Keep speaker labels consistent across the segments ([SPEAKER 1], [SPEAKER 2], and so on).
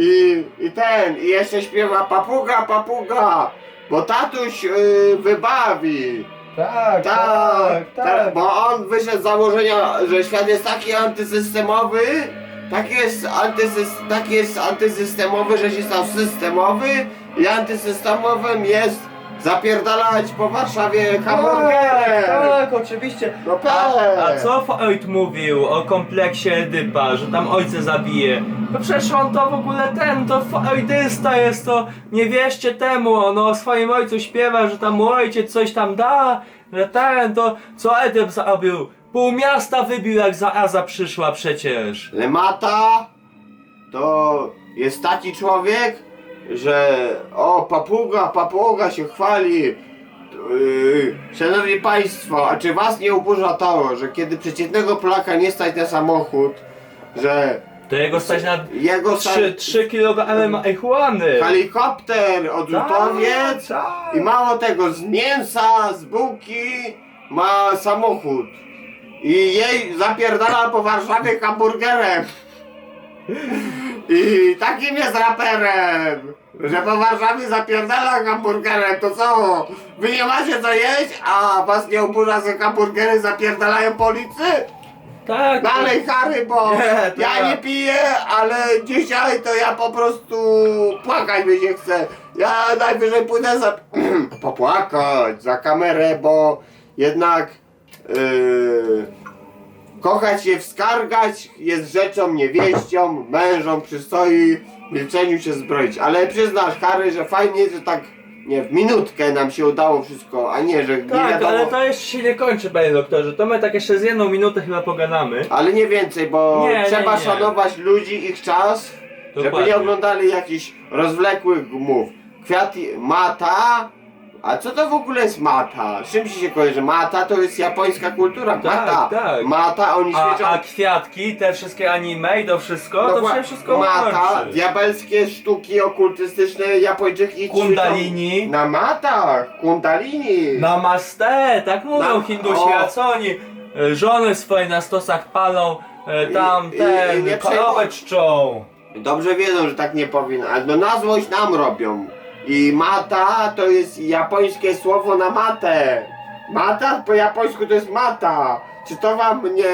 [SPEAKER 1] I, i ten, i jeszcze śpiewa papuga, papuga, bo tatuś y, wybawi.
[SPEAKER 2] Tak,
[SPEAKER 1] Tak, tak, bo on wyszedł z założenia, że świat jest taki antysystemowy, taki jest, antysys, taki jest antysystemowy, że się stał systemowy i antysystemowym jest zapierdalać po Warszawie hamburgerem.
[SPEAKER 2] Tak, tak, oczywiście.
[SPEAKER 1] No
[SPEAKER 2] A, a co Freud mówił o kompleksie Edypa, że tam ojce zabije? No przecież on to w ogóle ten, to Freudysta jest, to nie wierzcie temu, on o swoim ojcu śpiewa, że tam mu ojciec coś tam da, że ten, to co Edyp zrobił? Pół miasta wybił jak zaraza przyszła przecież.
[SPEAKER 1] Lemata to jest taki człowiek, że o papuga, papuga się chwali. Yy, szanowni Państwo, a czy Was nie oburza to, że kiedy przeciętnego Polaka nie stać na samochód, że
[SPEAKER 2] To jego stać na
[SPEAKER 1] jego
[SPEAKER 2] 3, 3 kg marihuany.
[SPEAKER 1] helikopter, odrzutowiec
[SPEAKER 2] Tak, tak.
[SPEAKER 1] i mało tego, z mięsa, z bułki ma samochód. I jej zapierdala po Warszawie hamburgerem. I takim jest raperem, że po Warszawie zapierdala hamburgerem, to co? Wy nie macie co jeść, a was nie oburza, że hamburgery zapierdalają policy?
[SPEAKER 2] Tak.
[SPEAKER 1] Dalej Harry, bo
[SPEAKER 2] Nie, to
[SPEAKER 1] ja
[SPEAKER 2] ja.
[SPEAKER 1] nie piję, ale dzisiaj to ja po prostu płakać mi się chce. Ja najwyżej pójdę za... popłakać za kamerę, bo jednak yy, kochać się, wskargać jest rzeczą niewieścią, mężom przystoi milczeniu się zbroić. Ale przyznasz Harry, że fajnie, że tak nie w minutkę nam się udało wszystko, a nie, że nie
[SPEAKER 2] Tak,
[SPEAKER 1] wiadomo...
[SPEAKER 2] ale to jeszcze się nie kończy, panie doktorze. To my tak jeszcze z jedną minutę chyba pogadamy.
[SPEAKER 1] Ale nie więcej, bo
[SPEAKER 2] Nie, nie,
[SPEAKER 1] trzeba
[SPEAKER 2] nie.
[SPEAKER 1] szanować ludzi, ich czas, żeby
[SPEAKER 2] Dokładnie.
[SPEAKER 1] nie oglądali jakichś rozwlekłych mów. Kwiat mata. A co to w ogóle jest mata? Z czym ci się kojarzy? Mata to jest japońska kultura.
[SPEAKER 2] Tak,
[SPEAKER 1] mata.
[SPEAKER 2] tak.
[SPEAKER 1] Mata, oni.
[SPEAKER 2] A, a kwiatki, te wszystkie anime i to wszystko, to
[SPEAKER 1] Dokła-
[SPEAKER 2] się wszystko
[SPEAKER 1] Mata,
[SPEAKER 2] łączy.
[SPEAKER 1] diabelskie sztuki okultystyczne Japończyki
[SPEAKER 2] Kundalini.
[SPEAKER 1] ćwiczą Na matach, kundalini.
[SPEAKER 2] Namaste, tak mówią
[SPEAKER 1] Na-
[SPEAKER 2] Hindusi,
[SPEAKER 1] o.
[SPEAKER 2] a co oni? e, Żony swoje na stosach palą, e, tam
[SPEAKER 1] I- i-
[SPEAKER 2] ten,
[SPEAKER 1] i nie
[SPEAKER 2] korowę
[SPEAKER 1] przejmuj-
[SPEAKER 2] czczą.
[SPEAKER 1] Dobrze wiedzą, że tak nie powinno, ale no na złość nam robią. I mata to jest japońskie słowo na matę. Mata po japońsku to jest mata. Czy to wam nie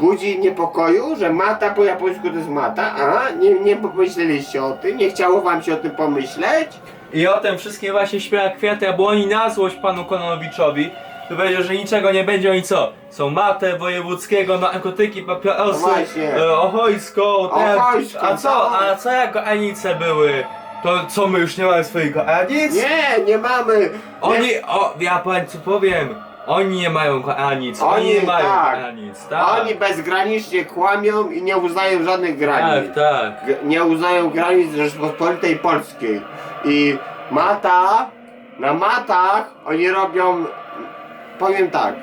[SPEAKER 1] budzi niepokoju, że mata po japońsku to jest mata? A? Nie, nie pomyśleliście o tym? Nie chciało wam się o tym pomyśleć?
[SPEAKER 2] I o tym wszystkim właśnie śpiewa Kwiat Jabłoni na złość panu Kononowiczowi. Tu powiedział, że niczego nie będzie, oni co? Są matę wojewódzkiego, narkotyki, papierosy,
[SPEAKER 1] No właśnie.
[SPEAKER 2] e, ochojską, A co,
[SPEAKER 1] tak.
[SPEAKER 2] a co jak granice były? To co, my już nie mamy swoich granic?
[SPEAKER 1] Nie, nie mamy.
[SPEAKER 2] Oni, o, ja państwu powiem, oni nie mają granic, oni,
[SPEAKER 1] Oni,
[SPEAKER 2] nie mają
[SPEAKER 1] tak.
[SPEAKER 2] granic, tak.
[SPEAKER 1] Oni bezgranicznie kłamią i nie uznają żadnych granic.
[SPEAKER 2] tak, tak.
[SPEAKER 1] G- nie uznają granic Rzeczpospolitej Polskiej. I mata, na matach oni robią, powiem tak,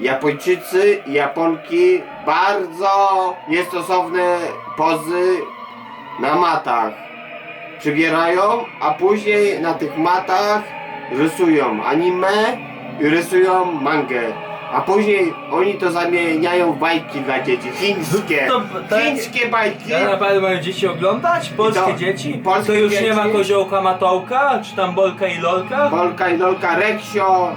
[SPEAKER 1] Japończycy i Japonki bardzo niestosowne pozy na matach przybierają, a później na tych matach rysują anime i rysują mangę. A później oni to zamieniają w bajki dla dzieci, chińskie.
[SPEAKER 2] To- to-
[SPEAKER 1] chińskie bajki.
[SPEAKER 2] Ja naprawdę mają dzieci oglądać? Polskie
[SPEAKER 1] to-
[SPEAKER 2] dzieci?
[SPEAKER 1] polskie
[SPEAKER 2] to już nie
[SPEAKER 1] dzieci.
[SPEAKER 2] ma koziołka Matołka? Czy tam Bolka i Lolka?
[SPEAKER 1] Bolka i Lolka Reksio,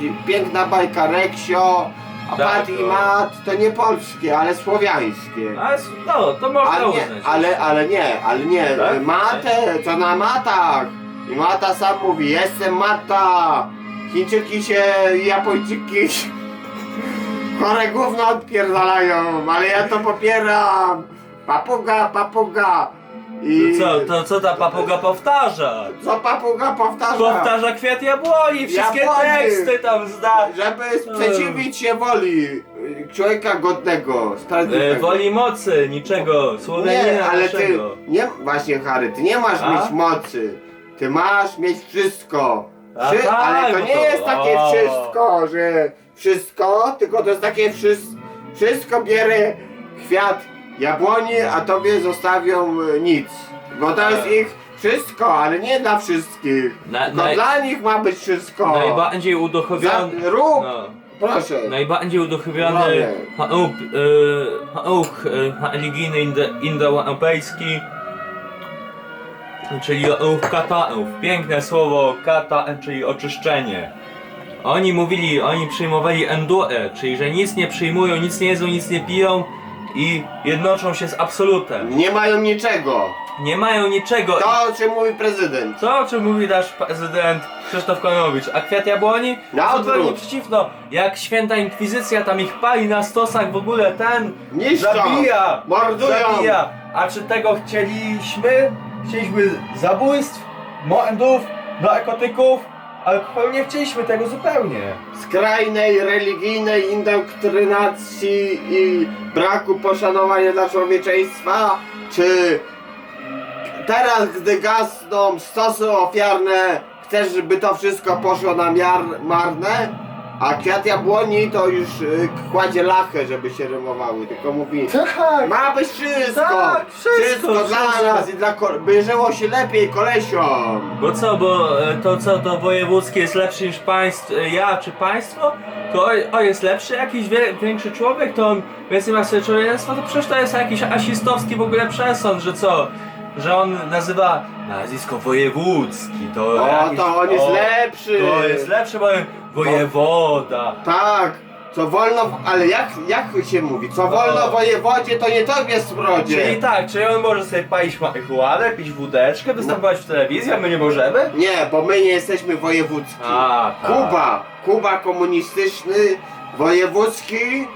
[SPEAKER 1] pi- piękna bajka Reksio, a Pat i Mat to nie polskie, ale słowiańskie.
[SPEAKER 2] A, no, to można
[SPEAKER 1] Ale nie,
[SPEAKER 2] uznać.
[SPEAKER 1] ale, ale nie, ale nie,
[SPEAKER 2] Tak?
[SPEAKER 1] matę, to na matach. I mata sam mówi, jestem mata. Chińczyki się, i Japończyki chore gówno odpierdalają, ale ja to popieram. Papuga, papuga. I
[SPEAKER 2] co, to co ta papuga powtarza?
[SPEAKER 1] co papuga powtarza?
[SPEAKER 2] Powtarza kwiat jabłoni, wszystkie
[SPEAKER 1] Jabłoni.
[SPEAKER 2] teksty tam zda.
[SPEAKER 1] Żeby sprzeciwić się woli y, człowieka godnego,
[SPEAKER 2] E,
[SPEAKER 1] sprawiedliwego.
[SPEAKER 2] woli mocy, niczego, słowianina
[SPEAKER 1] Nie, ale ty
[SPEAKER 2] naszego.
[SPEAKER 1] nie, właśnie Harry, ty nie masz
[SPEAKER 2] A?
[SPEAKER 1] mieć mocy. Ty masz mieć wszystko.
[SPEAKER 2] A
[SPEAKER 1] Wszy-
[SPEAKER 2] tak,
[SPEAKER 1] ale to
[SPEAKER 2] bo
[SPEAKER 1] nie
[SPEAKER 2] to-
[SPEAKER 1] jest takie
[SPEAKER 2] o.
[SPEAKER 1] wszystko, że wszystko, tylko to jest takie wszystko. Wszystko bierze kwiat jabłoni, a tobie zostawią y, nic. Bo to jest
[SPEAKER 2] Tak.
[SPEAKER 1] ich wszystko, ale nie dla wszystkich.
[SPEAKER 2] Na-
[SPEAKER 1] tylko
[SPEAKER 2] naj-
[SPEAKER 1] dla nich ma być wszystko.
[SPEAKER 2] Najbardziej.
[SPEAKER 1] Za, rób,
[SPEAKER 2] No.
[SPEAKER 1] proszę.
[SPEAKER 2] Najbardziej uduchowiony
[SPEAKER 1] Robię.
[SPEAKER 2] chauk, e, e, religijny indo- indoeuropejski czyli ów katanów. Piękne słowo kata, czyli oczyszczenie. Oni mówili, oni przyjmowali endue, czyli że nic nie przyjmują, nic nie jedzą, nic nie piją i jednoczą się z absolutem.
[SPEAKER 1] Nie mają niczego.
[SPEAKER 2] Nie mają niczego.
[SPEAKER 1] To o czym mówi prezydent.
[SPEAKER 2] To o czym mówi nasz prezydent Krzysztof Konowicz, a kwiat jabłoni?
[SPEAKER 1] Na odwrót.
[SPEAKER 2] przeciwno, jak święta inkwizycja tam ich pali na stosach w ogóle ten
[SPEAKER 1] Niszczą.
[SPEAKER 2] zabija,
[SPEAKER 1] Mordują.
[SPEAKER 2] zabija. A czy tego chcieliśmy? Chcieliśmy zabójstw, mordów, narkotyków, alkoholu nie chcieliśmy tego zupełnie.
[SPEAKER 1] Skrajnej religijnej indoktrynacji i braku poszanowania dla człowieczeństwa, czy teraz, gdy gasną stosy ofiarne, chcesz, żeby to wszystko poszło na miar marne? A kwiat jabłoni to już y, kładzie lachę, żeby się rymowały, tylko mówi
[SPEAKER 2] Tak,
[SPEAKER 1] Ma być wszystko!
[SPEAKER 2] Tak, wszystko,
[SPEAKER 1] dla
[SPEAKER 2] wszystko.
[SPEAKER 1] nas i dla ko- by żyło się lepiej kolesiom!
[SPEAKER 2] Bo co, bo e, to co to wojewódzkie jest lepsze niż państwo, e, ja czy państwo? To o, o jest lepszy jakiś wie, większy człowiek, to on więcej ma swoje człowieczeństwo, to przecież to jest jakiś asistowski w ogóle przesąd, że co? Że on nazywa nazwisko wojewódzki, to
[SPEAKER 1] O,
[SPEAKER 2] jakiś-
[SPEAKER 1] to on jest
[SPEAKER 2] o,
[SPEAKER 1] lepszy!
[SPEAKER 2] To jest lepszy, bo wojewoda.
[SPEAKER 1] Tak! Co wolno, ale jak, jak się mówi? Co wolno wojewodzie, to nie tobie smrodzie!
[SPEAKER 2] Czyli tak, czyli on może sobie palić marihuanę, pić wódeczkę, występować w telewizji, a my nie możemy?
[SPEAKER 1] Nie, bo my nie jesteśmy wojewódzki.
[SPEAKER 2] A, tak.
[SPEAKER 1] Kuba! Kuba komunistyczny, wojewódzki,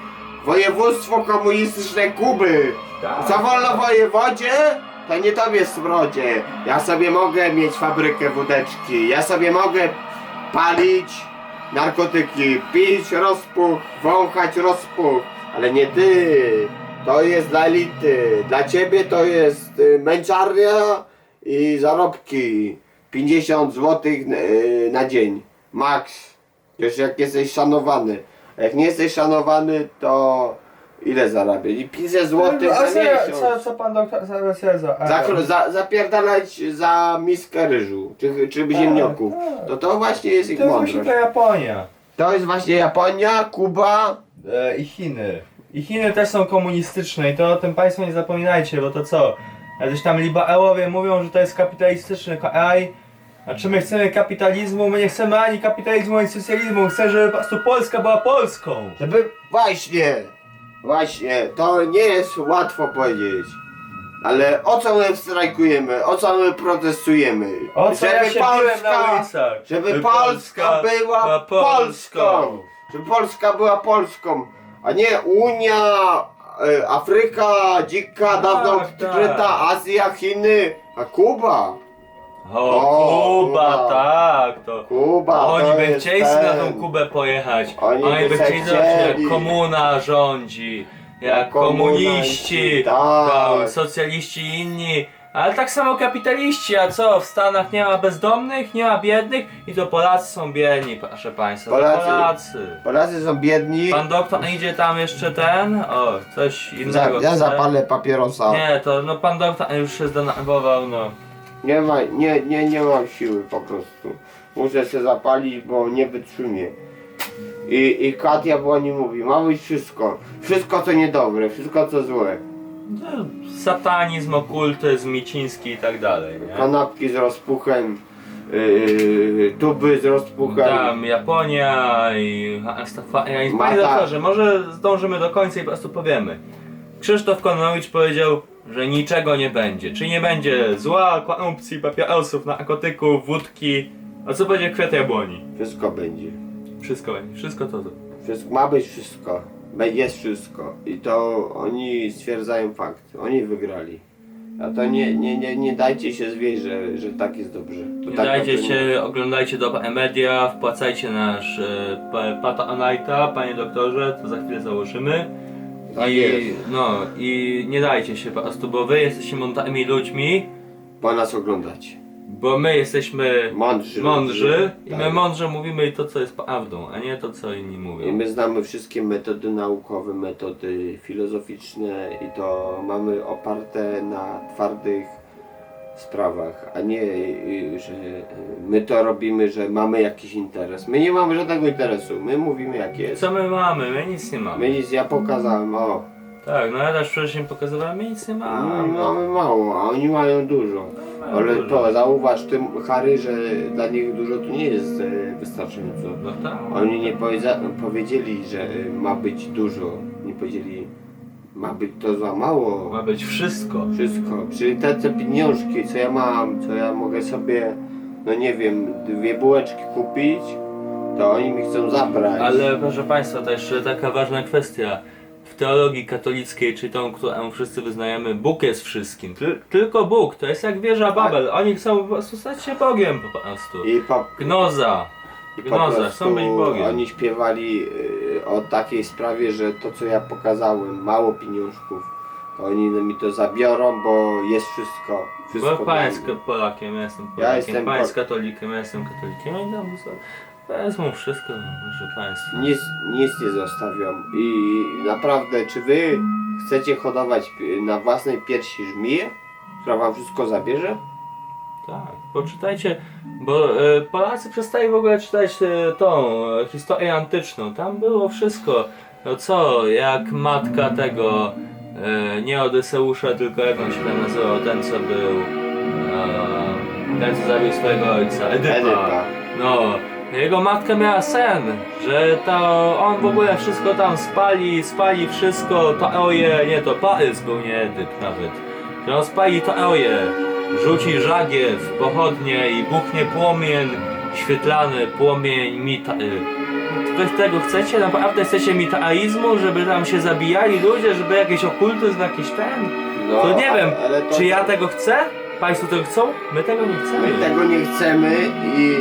[SPEAKER 1] województwo komunistyczne Kuby!
[SPEAKER 2] Tak.
[SPEAKER 1] Co wolno wojewodzie, to nie tobie smrodzie. Ja sobie mogę mieć fabrykę wódeczki, ja sobie mogę palić narkotyki, pić rozpuch, wąchać rozpuch, ale nie ty. To jest dla elity. Dla ciebie to jest y, męczarnia i zarobki. 50 zł na dzień. Max. Już jak jesteś szanowany. A jak nie jesteś szanowany, to ile zarabiasz? I 500 zł
[SPEAKER 2] A
[SPEAKER 1] za
[SPEAKER 2] co,
[SPEAKER 1] miesiąc.
[SPEAKER 2] co, co pan doktor za, za, za,
[SPEAKER 1] Za, za, zapierdalać za miskę ryżu, czy, czy ziemniaków.
[SPEAKER 2] tak.
[SPEAKER 1] To to właśnie jest ich
[SPEAKER 2] To jest właśnie
[SPEAKER 1] mądrość.
[SPEAKER 2] ta Japonia
[SPEAKER 1] To jest właśnie Japonia, Kuba.
[SPEAKER 2] e, i Chiny. I Chiny też są komunistyczne i to o tym państwo nie zapominajcie, bo to co? Jacyś tam liberałowie mówią, że to jest kapitalistyczny kraj. A czy my chcemy kapitalizmu? My nie chcemy ani kapitalizmu, ani socjalizmu. Chcemy, żeby po prostu Polska była Polską.
[SPEAKER 1] Żeby właśnie, właśnie, to nie jest łatwo powiedzieć. Ale o co my strajkujemy? O co my protestujemy?
[SPEAKER 2] O co ja się biłem na ulicach?
[SPEAKER 1] żeby Polska była Polską! Żeby Polska była Polską, a nie Unia, e, Afryka, dzika, dawno
[SPEAKER 2] Tak,
[SPEAKER 1] odkryta,
[SPEAKER 2] tak.
[SPEAKER 1] Azja, Chiny, a Kuba.
[SPEAKER 2] O,
[SPEAKER 1] O,
[SPEAKER 2] Kuba,
[SPEAKER 1] Kuba.
[SPEAKER 2] tak, to...
[SPEAKER 1] Kuba,
[SPEAKER 2] Oni
[SPEAKER 1] to
[SPEAKER 2] by
[SPEAKER 1] jest
[SPEAKER 2] chcieli sobie na
[SPEAKER 1] ten.
[SPEAKER 2] tą Kubę pojechać.
[SPEAKER 1] Oni
[SPEAKER 2] Oni,
[SPEAKER 1] by
[SPEAKER 2] by
[SPEAKER 1] se
[SPEAKER 2] chcieli zobaczyć
[SPEAKER 1] chcieli.
[SPEAKER 2] jak komuna rządzi, jak,
[SPEAKER 1] Jak
[SPEAKER 2] komuniści,
[SPEAKER 1] komuniści, tak.
[SPEAKER 2] tam, socjaliści i inni. Ale tak samo kapitaliści, a co? W Stanach nie ma bezdomnych, nie ma biednych i to Polacy są biedni, proszę państwa. to
[SPEAKER 1] Polacy.
[SPEAKER 2] Polacy.
[SPEAKER 1] Polacy są biedni.
[SPEAKER 2] Pan doktor idzie tam jeszcze ten, o, coś
[SPEAKER 1] Za,
[SPEAKER 2] innego.
[SPEAKER 1] ja
[SPEAKER 2] chce.
[SPEAKER 1] zapalę papierosa. Nie,
[SPEAKER 2] Nie, to no pan doktor już się zdenerwował, no.
[SPEAKER 1] Ma, nie, nie, nie mam siły po prostu. Muszę się zapalić, bo nie wytrzymię. I, I Katia Błoni mówi, ma być wszystko. Wszystko co niedobre, wszystko co złe.
[SPEAKER 2] No, Satanizm, okultyzm, miciński i tak dalej, nie?
[SPEAKER 1] Kanapki z rozpuchem, yy, tuby z rozpuchem.
[SPEAKER 2] Tam Japonia i.
[SPEAKER 1] Ma
[SPEAKER 2] Panie doktorze, może zdążymy do końca i po prostu powiemy. Krzysztof Kononowicz powiedział, że niczego nie będzie. Czyli nie będzie zła, korupcji, papierosów, narkotyków, wódki. A co będzie kwiat jabłoni?
[SPEAKER 1] Wszystko będzie.
[SPEAKER 2] Wszystko będzie, wszystko to. to.
[SPEAKER 1] Wszystko, ma być wszystko. Be- Jest wszystko. I to oni stwierdzają fakt. Oni wygrali. A to nie, nie, nie, nie dajcie się zwieść, że, że tak jest dobrze. Bo
[SPEAKER 2] Nie
[SPEAKER 1] tak
[SPEAKER 2] dajcie
[SPEAKER 1] dobrze
[SPEAKER 2] się, oglądajcie dobre media, wpłacajcie nasz e, pa- Patronite'a, panie doktorze, to za chwilę założymy.
[SPEAKER 1] Tak
[SPEAKER 2] I,
[SPEAKER 1] jest.
[SPEAKER 2] no, i nie dajcie się po prostu, bo wy jesteście mądrymi ludźmi,
[SPEAKER 1] Po nas oglądać.
[SPEAKER 2] bo my jesteśmy
[SPEAKER 1] Mądrzy.
[SPEAKER 2] mądrzy i
[SPEAKER 1] Tak.
[SPEAKER 2] my mądrze mówimy to, co jest prawdą, a nie to, co inni
[SPEAKER 1] I
[SPEAKER 2] mówią.
[SPEAKER 1] my znamy wszystkie metody naukowe, metody filozoficzne i to mamy oparte na twardych sprawach, a nie, y, że y, my to robimy, że mamy jakiś interes. My nie mamy żadnego interesu, my mówimy jak jest.
[SPEAKER 2] Co my mamy? My nic nie mamy.
[SPEAKER 1] My nic, ja pokazałem, o,
[SPEAKER 2] Tak, no ja też wcześniej pokazywałem, my nic nie
[SPEAKER 1] my
[SPEAKER 2] mamy.
[SPEAKER 1] mamy mało, a oni mają dużo.
[SPEAKER 2] mają
[SPEAKER 1] Ale
[SPEAKER 2] dużo.
[SPEAKER 1] to zauważ tym Harry, że dla nich dużo to nie jest e, wystarczająco.
[SPEAKER 2] No tak.
[SPEAKER 1] Oni nie powiedza, powiedzieli, że e, ma być dużo. Nie powiedzieli, ma być to za mało.
[SPEAKER 2] Ma być wszystko.
[SPEAKER 1] Wszystko. Czyli te, te pieniążki, co ja mam, co ja mogę sobie, no nie wiem, dwie bułeczki kupić, to oni mi chcą zabrać.
[SPEAKER 2] Ale proszę Państwa, to jeszcze taka ważna kwestia. W teologii katolickiej, czy tą, którą wszyscy wyznajemy, Bóg jest wszystkim. Tyl- tylko Bóg, to jest jak wieża Babel. Oni chcą po prostu stać się Bogiem po prostu.
[SPEAKER 1] I po,
[SPEAKER 2] Gnoza.
[SPEAKER 1] I po
[SPEAKER 2] Gnoza,
[SPEAKER 1] prostu
[SPEAKER 2] być Bogiem.
[SPEAKER 1] oni śpiewali y, o takiej sprawie, że to co ja pokazałem, mało pieniążków, to oni mi to zabiorą, bo jest wszystko. wszystko
[SPEAKER 2] Bo
[SPEAKER 1] dla
[SPEAKER 2] pan jest. Polakiem, ja jestem Polakiem,
[SPEAKER 1] jestem
[SPEAKER 2] pan jest katolikiem, ja jestem katolikiem. Tam wys- wezmą wszystko, proszę Państwa.
[SPEAKER 1] Nic, nic nie zostawią. I naprawdę, czy wy chcecie hodować y, na własnej piersi żmiję, która wam wszystko zabierze?
[SPEAKER 2] Tak, poczytajcie, bo e, Polacy przestali w ogóle czytać e, tą e, historię antyczną. Tam było wszystko. No co, jak matka tego, nie Odyseusza, tylko jak on się tam nazywał, ten co był, ten co zabił swojego ojca, Edypa.
[SPEAKER 1] Edypa.
[SPEAKER 2] No, jego matka miała sen, że to on w ogóle wszystko tam spali, spali wszystko, to oje, nie to Paryz był nie Edyp nawet. Że on spali to oje, rzuci żagiew, pochodnie i buchnie płomień, świetlany płomień mita... y. Wy tego chcecie? Naprawdę chcecie mitaizmu, żeby tam się zabijali ludzie, żeby jakiś okultyzm, jakiś ten?
[SPEAKER 1] No,
[SPEAKER 2] To nie wiem,
[SPEAKER 1] ale to-
[SPEAKER 2] czy ja tego chcę? Państwo tego chcą? My tego nie chcemy.
[SPEAKER 1] My tego nie chcemy i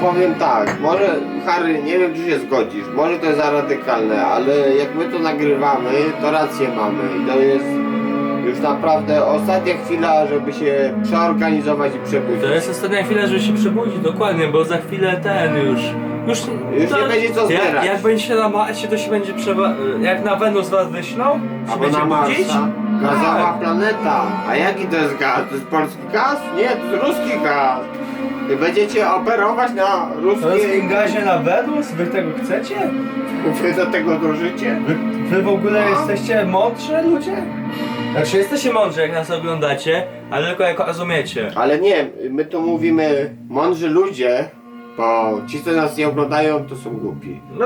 [SPEAKER 1] powiem tak, może Harry, nie wiem czy się zgodzisz, może to jest za radykalne, ale jak my to nagrywamy, to rację mamy i to jest już naprawdę ostatnia chwila, żeby się przeorganizować i przebudzić.
[SPEAKER 2] To jest ostatnia chwila, żeby się przebudzić, dokładnie, bo za chwilę ten już. Już,
[SPEAKER 1] Już nie będzie co
[SPEAKER 2] jak,
[SPEAKER 1] zbierać.
[SPEAKER 2] jak będziecie na Marsie, to się będzie trzeba. Jak na Wenus was wyślą, się
[SPEAKER 1] Albo
[SPEAKER 2] będzie
[SPEAKER 1] na
[SPEAKER 2] budzić.
[SPEAKER 1] Marsa. Gazowa
[SPEAKER 2] Tak.
[SPEAKER 1] planeta. A jaki to jest gaz? To jest polski gaz? Nie, to jest ruski gaz. Będziecie operować na ruskiej...
[SPEAKER 2] gazie na Wenus? Wy tego chcecie?
[SPEAKER 1] Wy do tego dążycie?
[SPEAKER 2] Wy, wy w ogóle
[SPEAKER 1] A?
[SPEAKER 2] jesteście mądrzy ludzie? Znaczy jesteście mądrzy jak nas oglądacie, ale tylko jak rozumiecie.
[SPEAKER 1] Ale nie, my tu mówimy mądrzy ludzie, bo ci, co nas nie oglądają, to są głupi.
[SPEAKER 2] No